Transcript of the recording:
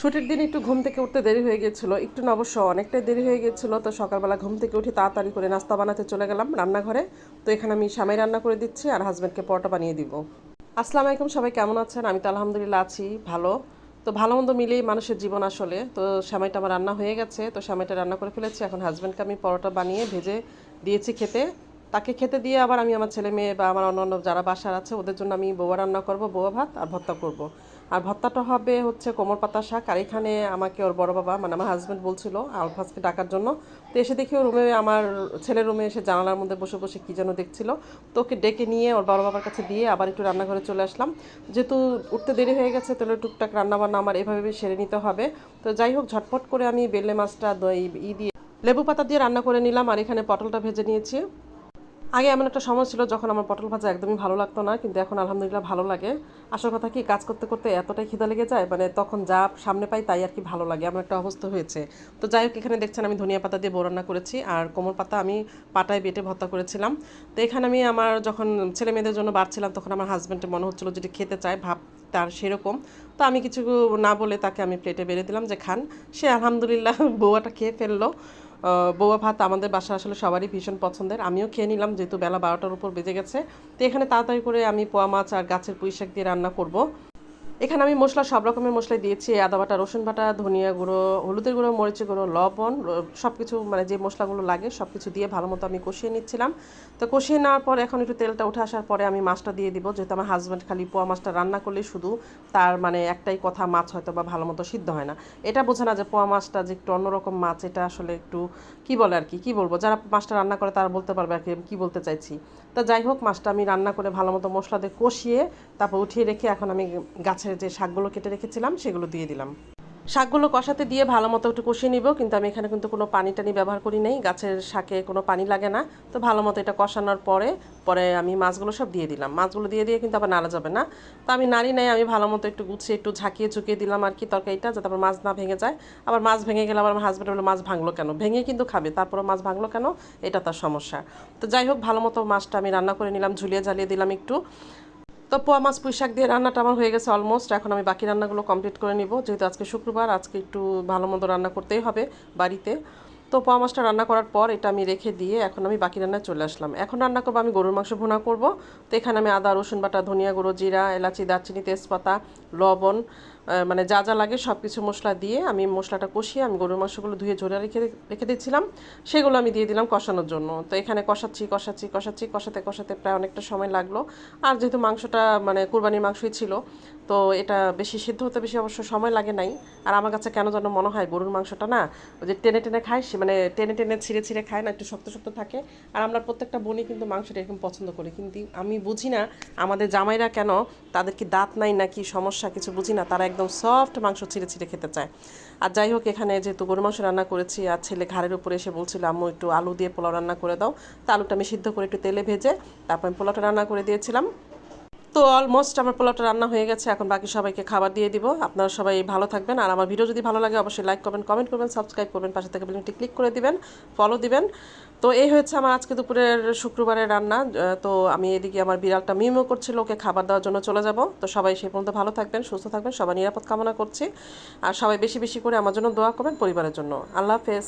ছুটির দিন একটু ঘুম থেকে উঠতে দেরি হয়ে গেছিল। একটু না অবশ্য অনেকটাই দেরি হয়ে গেছিল, তো সকালবেলা ঘুম থেকে উঠে তাড়াতাড়ি করে নাস্তা বানাতে চলে গেলাম রান্নাঘরে। তো এখানে আমি স্বামী রান্না করে দিচ্ছি আর হাজব্যান্ডকে পরোটা বানিয়ে দিব। আসসালামু আলাইকুম, সবাই কেমন আছেন? আমি তো আলহামদুলিল্লাহ আছি ভালো। তো ভালো মন্দ মিলেই মানুষের জীবন আসলে। তো সামাইটা আমার রান্না হয়ে গেছে, তো সামাইটা রান্না করে ফেলেছি। এখন হাজব্যান্ডকে আমি পরোটা বানিয়ে ভেজে দিয়েছি খেতে। তাকে খেতে দিয়ে আবার আমি আমার ছেলে মেয়ে বা আমার অন্যান্য যারা বাসার আছে, ওদের জন্য আমি বোয়া রান্না করব, বোয়া ভাত আর ভর্তা করব। আর ভর্তাটা হবে হচ্ছে কোমর পাতা শাক, আর এখানে আমাকে ওর বড় বাবা মানে আমার হাজব্যান্ড বলছিল আলফাজকে ডাকার জন্য। তো এসে দেখি ও রুমে আমার ছেলের রুমে এসে জানালার মধ্যে বসে বসে কী যেন দেখছিল। তো ওকে ডেকে নিয়ে ওর বড় বাবার কাছে দিয়ে আবার একটু রান্নাঘরে চলে আসলাম। যেহেতু উঠতে দেরি হয়ে গেছে, তাহলে টুকটাক রান্নাবান্না আমার এভাবে সেরে নিতে হবে। তো যাই হোক, ঝটপট করে আমি বেলে মাছটা দই, ই দিয়ে লেবু পাতা দিয়ে রান্না করে নিলাম, আর এখানে পটলটা ভেজে নিয়েছি। আগে এমন একটা সময় ছিল যখন আমার পটল ভাজা একদমই ভালো লাগতো না, কিন্তু এখন আলহামদুলিল্লাহ ভালো লাগে। আসল কথা কি কাজ করতে করতে এতটাই খিদা লেগে যায়? মানে তখন যা সামনে পাই তাই আর কি ভালো লাগে, এমন একটা অবস্থা হয়েছে। তো যাই হোক, এখানে দেখছেন আমি ধনিয়া পাতা দিয়ে বোরান্না করেছি, আর কোমর পাতা আমি পাটায় বেটে ভর্তা করেছিলাম। তো এখানে আমি আমার যখন ছেলে মেয়েদের জন্য বাড়ছিলাম তখন আমার হাজব্যান্ডের মনে হচ্ছিল যেটি খেতে চায়, ভাব তার সেরকম। তো আমি কিছু না বলে তাকে আমি প্লেটে বেড়ে দিলাম যে খান। সে আলহামদুলিল্লাহ বউয়াটা খেয়ে ফেলল। বৌয়া ভাত আমাদের বাসা আসলে সবারই ভীষণ পছন্দের। আমিও খেয়ে নিলাম, যেহেতু বেলা বারোটার উপর বেজে গেছে। তো এখানে তাড়াতাড়ি করে আমি পোয়া মাছ আর গাছের পুঁই শাক দিয়ে রান্না করব। এখানে আমি মশলা, সব রকমের মশলাই দিয়েছি। আদা বাটা, রসুন বাটা, ধনিয়া গুঁড়ো, হলুদের গুঁড়ো, মরিচের গুঁড়ো, লবণ সব কিছু মানে যে মশলাগুলো লাগে সব কিছু দিয়ে ভালো মতো আমি কষিয়ে নিচ্ছিলাম। তো কষিয়ে নেওয়ার পর এখন একটু তেলটা উঠে আসার পরে আমি মাছটা দিয়ে দিব, যেহেতু আমার হাজব্যান্ড খালি পোয়া মাছটা রান্না করলে শুধু তার মানে একটাই কথা, মাছ হয়তো বা ভালো মতো সিদ্ধ হয় না। এটা বোঝে না যে পোয়া মাছটা যে একটু অন্যরকম মাছ, এটা আসলে একটু কি বলে আর কি, কী বলব? যারা মাছটা রান্না করে তারা বলতে পারবে আর কি কী বলতে চাইছি। তা যাই হোক, মাছটা আমি রান্না করে ভালো মতো মশলা দিয়ে কষিয়ে তারপর উঠিয়ে রেখে এখন আমি গাছের যে শাকগুলো কেটে রেখেছিলাম, সেগুলো দিয়ে দিলাম। শাকগুলো কষাতে দিয়ে ভালো মতো একটু কষিয়ে নিব, কিন্তু আমি এখানে কিন্তু কোনো পানি টানি ব্যবহার করি নাই। গাছের শাকে কোনো পানি লাগে না। তো ভালো মতো এটা কষানোর পরে পরে আমি মাছগুলো সব দিয়ে দিলাম। মাছগুলো দিয়ে দিয়ে কিন্তু আবার নাড়া যাবে না। তো আমি নাড়ি নাই, আমি ভালো মতো একটু গুছিয়ে, একটু ঝাঁকিয়ে ঝুঁকিয়ে দিলাম আর কি তরকারিটা, যাতে আবার মাছ না ভেঙে যায়। আবার মাছ ভেঙে গেলে আবার আমার হাজব্যান্ড বলে, মাছ ভাঙলো কেন? ভেঙে কিন্তু খাবে তারপরে মাছ ভাঙলো কেন? এটা তার সমস্যা। তো যাই হোক ভালো মতো মাছটা আমি রান্না করে নিলাম, ঝুলিয়ে ঝালিয়ে দিলাম একটু। তো পোয়া মাছ পুঁই শাক দিয়ে রান্নাটা আমার হয়ে গেছে অলমোস্ট এখন আমি বাকি রান্নাগুলো কমপ্লিট করে নিব। যেহেতু আজকে শুক্রবার, আজকে একটু ভালো মন্দ রান্না করতেই হবে বাড়িতে। তো পোয়া মাছটা রান্না করার পর এটা আমি রেখে দিয়ে এখন আমি বাকি রান্নায় চলে আসলাম। এখন রান্না করব আমি গরুর মাংস ভুনা করব। তো এখানে আমি আদা, রসুন বাটা, ধনিয়া গুঁড়ো, জিরা, এলাচি, দারচিনি, তেজপাতা, লবণ মানে যা যা লাগে সব কিছু মশলা দিয়ে আমি মশলাটা কষিয়ে আমি গরুর মাংসগুলো ধুয়ে ঝরে রেখে রেখে দিচ্ছিলাম সেগুলো আমি দিয়ে দিলাম কষানোর জন্য। তো এখানে কষাচ্ছি কষাচ্ছি কষাচ্ছি, কষাতে কষাতে প্রায় অনেকটা সময় লাগল। আর যেহেতু মাংসটা মানে কুরবানির মাংসই ছিল, তো এটা বেশি সিদ্ধ হতে বেশি অবশ্য সময় লাগে নাই। আর আমার কাছে কেন যেন মনে হয় গরুর মাংসটা না, ওই যে টেনে টেনে খায় সে মানে টেনে টেনে ছিঁড়ে ছিঁড়ে খায় না, একটু শক্ত শক্ত থাকে। আর আমরা প্রত্যেকটা বোনই কিন্তু মাংসটা এরকম পছন্দ করি। কিন্তু আমি বুঝি না, আমাদের জামাইরা কেন তাদের কি দাঁত নাই নাকি সমস্যা কিছু বুঝি না, তারা একদম সফট মাংস ছিঁড়ে ছিঁড়ে খেতে চায়। আর যাই হোক, এখানে যেহেতু গরু মাংস রান্না করেছি, আর ছেলে ঘাড়ের উপরে এসে বলছিল, আম্মু, একটু আলু দিয়ে পোলাও রান্না করে দাও। তা আলুটা আমি সিদ্ধ করে একটু তেলে ভেজে, তারপর আমি পোলাওটা রান্না করে দিয়েছিলাম। তো অলমোস্ট আমার পোলাওটা রান্না হয়ে গেছে, এখন বাকি সবাইকে খাবার দিয়ে দিব। আপনারা সবাই ভালো থাকবেন, আর আমার ভিডিও যদি ভালো লাগে অবশ্যই লাইক করবেন কমেন্ট করবেন সাবস্ক্রাইব করবেন, পাশে থেকে বেলুনটি ক্লিক করে দিবেন ফলো দিবেন। তো এই হচ্ছে আমার আজকে দুপুরের শুক্রবারের রান্না তো আমি এদিকে আমার বিড়ালটা মিমো করছিল, ওকে খাবার দেওয়ার জন্য চলে যাব। তো সবাই সে পর্যন্ত ভালো থাকবেন, সুস্থ থাকবেন সবাই নিরাপদ কামনা করছি। আর সবাই বেশি বেশি করে আমার জন্য দোয়া করবেন পরিবারের জন্য। আল্লাহ হাফেজ।